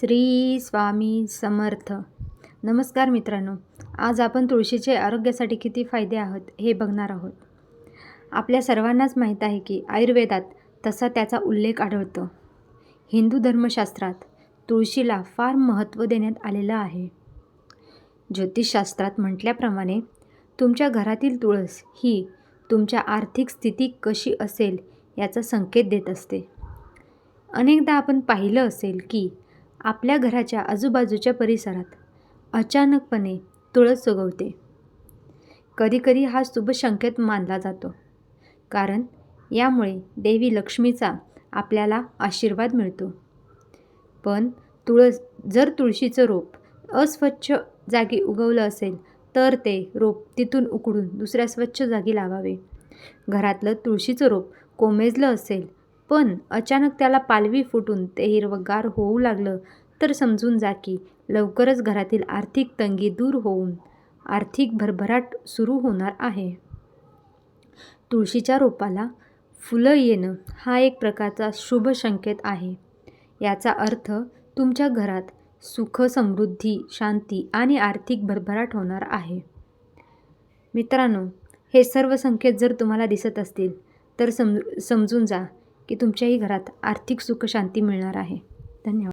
श्री स्वामी समर्थ. नमस्कार मित्रांनो आज आपण तुळशीचे आरोग्यासाठी किती फायदे आहोत हे बघणार आहोत. आपल्या सर्वांनाच माहीत आहे की आयुर्वेदात तसा त्याचा उल्लेख आढळतो. हिंदू धर्मशास्त्रात तुळशीला फार महत्त्व देण्यात आलेलं आहे. ज्योतिषशास्त्रात म्हटल्याप्रमाणे तुमच्या घरातील तुळस ही तुमच्या आर्थिक स्थिती कशी असेल याचा संकेत देत असते. अनेकदा आपण पाहिलं असेल की आपल्या घराच्या आजूबाजूच्या परिसरात अचानकपणे तुळस उगवते. कधीकधी हा शुभ संकेत मानला जातो कारण यामुळे देवी लक्ष्मीचा आपल्याला आशीर्वाद मिळतो. पण तुळस जर तुळशीचं रोप अस्वच्छ जागी उगवलं असेल तर ते रोप तिथून उकडून दुसऱ्या स्वच्छ जागी लावावे. घरातलं तुळशीचं रोप कोमेजलं असेल पण अचानक त्याला पालवी फुटून ते हिरवगार होऊ लागलं तर समजून जा की लवकरच घरातील आर्थिक तंगी दूर होऊन आर्थिक भरभराट सुरू होणार आहे. तुळशीच्या रोपाला फुलं येणं हा एक प्रकारचा शुभ संकेत आहे. याचा अर्थ तुमच्या घरात सुख समृद्धी शांती आणि आर्थिक भरभराट होणार आहे. मित्रांनो हे सर्व संकेत जर तुम्हाला दिसत असतील तर सम समजून जा की तुमच्याही घरात आर्थिक सुखशांती मिळणार आहे. धन्यवाद.